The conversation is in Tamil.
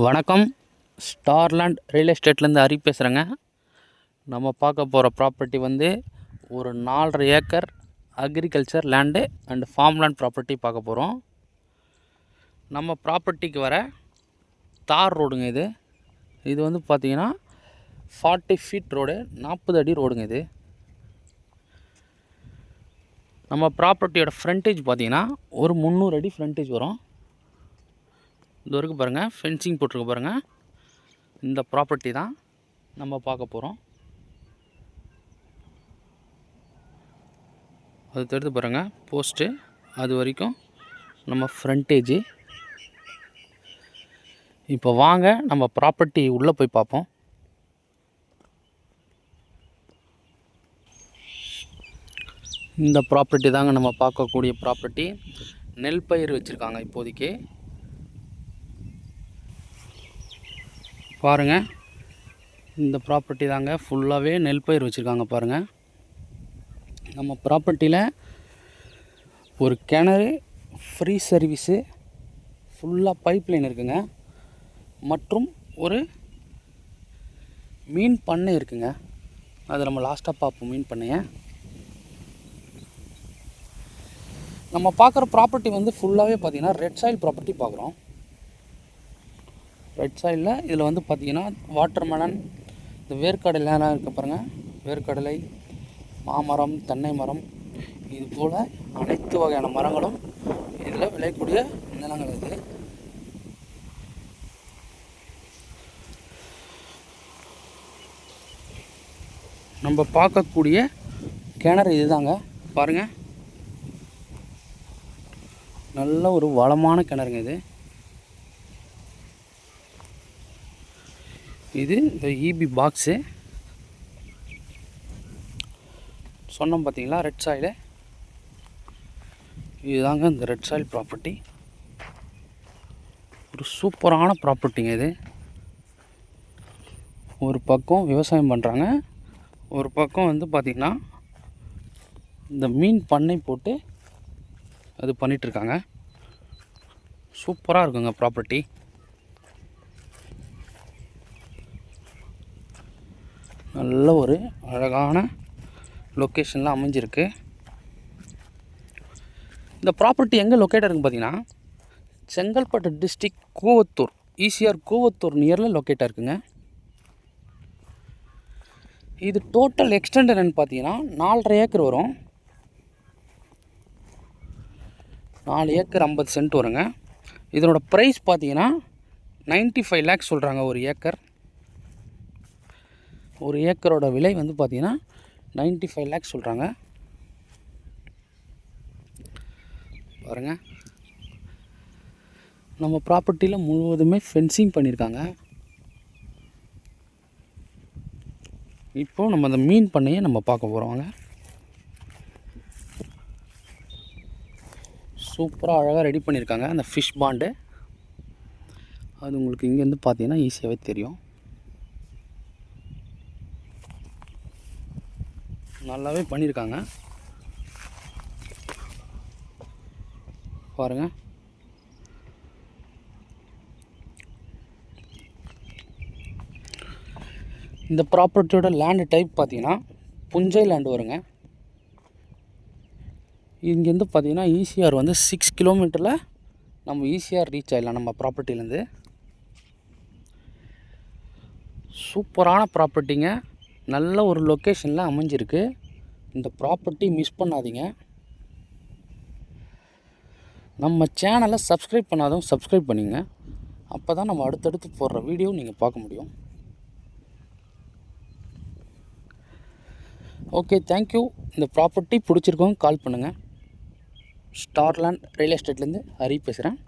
வணக்கம். ஸ்டார்லேண்ட் ரியல் எஸ்டேட்லேருந்து ஹரி பேசுகிறேங்க நம்ம பார்க்க போகிற ப்ராப்பர்ட்டி வந்து ஒரு நாலரை acre agriculture land and farm land property பார்க்க போகிறோம் நம்ம ப்ராப்பர்ட்டிக்கு வர தார் ரோடுங்க இது. இது வந்து பார்த்திங்கன்னா ஃபார்ட்டி ஃபீட் ரோடு நாற்பது அடி ரோடுங்க இது. நம்ம ப்ராப்பர்ட்டியோட ஃப்ரண்டேஜ் பார்த்தீங்கன்னா ஒரு முந்நூறு அடி ஃப்ரண்டேஜ் வரும். இது வரைக்கும் பாருங்கள் ஃபென்சிங் போட்டிருக்க பாருங்கள் இந்த ப்ராப்பர்ட்டி தான் நம்ம பார்க்க போகிறோம் அது தடுத்து பாருங்கள் போஸ்ட்டு அது வரைக்கும் நம்ம ஃப்ரண்டேஜு இப்போ வாங்க நம்ம ப்ராப்பர்ட்டி உள்ளே போய் பார்ப்போம். இந்த ப்ராப்பர்ட்டி தாங்க நம்ம பார்க்கக்கூடிய ப்ராப்பர்ட்டி நெல் பயிர் வச்சுருக்காங்க இப்போதைக்கு. பாருங்கள் இந்த ப்ராப்பர்ட்டி தாங்க ஃபுல்லாகவே நெல் பயிர் வச்சுருக்காங்க பாருங்கள் நம்ம ப்ராப்பர்ட்டியில் ஒரு கிணறு ஃப்ரீ சர்வீஸு ஃபுல்லாக பைப் லைன் இருக்குங்க. மற்றும் ஒரு மீன் பண்ணை இருக்குங்க. அது நம்ம லாஸ்ட்டாக பார்ப்போம் மீன் பண்ணையை. நம்ம பார்க்குற ப்ராப்பர்ட்டி வந்து ஃபுல்லாகவே பார்த்தீங்கன்னா ரெட் சாயில் ப்ராப்பர்ட்டி பார்க்குறோம். ரெட் சாயிலில் இதில் வந்து பார்த்திங்கன்னா வாட்டர் மெலன் இந்த வேர்க்கடலைலாம் இருக்க பாருங்கள் வேர்க்கடலை மாமரம் தென்னை மரம் இது போல் அனைத்து வகையான மரங்களும் இதில் விளையக்கூடிய நிலங்கள் இது. நம்ம பார்க்கக்கூடிய கிணறு இதுதாங்க. பாருங்கள் நல்ல ஒரு வளமான கிணறுங்க இது. இது இந்த இபி பாக்ஸு சொன்னோம் பார்த்தீங்களா ரெட் சாயிலு இதுதாங்க இந்த ரெட் சாயில் ப்ராப்பர்ட்டி ஒரு சூப்பரான ப்ராப்பர்ட்டிங்க இது. ஒரு பக்கம் விவசாயம் பண்ணுறாங்க ஒரு பக்கம் வந்து பார்த்திங்கன்னா இந்த மீன் பண்ணை போட்டு அது பண்ணிகிட்ருக்காங்க சூப்பராக இருக்குங்க ப்ராப்பர்ட்டி நல்ல ஒரு அழகான லொக்கேஷனில் அமைஞ்சிருக்கு. இந்த ப்ராப்பர்ட்டி எங்கே லொக்கேட் இருக்குன்னு பார்த்தீங்கன்னா Chengalpattu district Koovathur E C R Koovathur நியரில் லொக்கேட்டாக இருக்குங்க. இது டோட்டல் எக்ஸ்டெண்ட் என்னென்னு பார்த்தீங்கன்னா நாலரை ஏக்கர் வரும். நாலு ஏக்கர் ஐம்பது சென்ட் வருங்க. இதனோட ப்ரைஸ் பார்த்தீங்கன்னா நைன்ட்டி ஃபைவ் லேக்ஸ் சொல்கிறாங்க ஒரு ஏக்கர். ஒரு ஏக்கரோட விலை வந்து பார்த்திங்கன்னா நைன்ட்டி ஃபைவ் லேக்ஸ் சொல்கிறாங்க. பாருங்கள் நம்ம ப்ராப்பர்ட்டியில் முழுவதுமே ஃபென்சிங் பண்ணியிருக்காங்க. இப்போது நம்ம அந்த மீன் பண்ணையை நம்ம பார்க்க போகிறோம் சூப்பராக அழகாக ரெடி பண்ணியிருக்காங்க. அந்த ஃபிஷ் பாண்டு அது உங்களுக்கு இங்கேருந்து பார்த்தீங்கன்னா ஈஸியாகவே தெரியும். நல்லாவே பண்ணியிருக்காங்க. பாருங்கள் இந்த ப்ராப்பர்ட்டியோட லேண்டு டைப் பார்த்தீங்கன்னா புஞ்சை லேண்டு வருங்க. இங்கேருந்து பார்த்தீங்கன்னா ஈசிஆர் வந்து சிக்ஸ் கிலோமீட்டரில் நம்ம ஈஸியாக ரீச் ஆகிடலாம் நம்ம ப்ராப்பர்ட்டிலேருந்து சூப்பரான ப்ராப்பர்ட்டிங்க நல்ல ஒரு லொக்கேஷனில் அமைஞ்சிருக்கு. இந்த ப்ராப்பர்ட்டி மிஸ் பண்ணாதீங்க. நம்ம சேனலை சப்ஸ்கிரைப் பண்ணாதவங்க சப்ஸ்கிரைப் பண்ணிங்க. அப்போ தான் நம்ம அடுத்தடுத்து போடுற வீடியோ நீங்கள் பார்க்க முடியும். ஓகே தேங்க்யூ இந்த ப்ராப்பர்ட்டி பிடிச்சிருக்கோங்க கால் பண்ணுங்கள் ஸ்டார்லேண்ட் ரியல் எஸ்டேட்லேருந்து ஹரி பேசுகிறேன்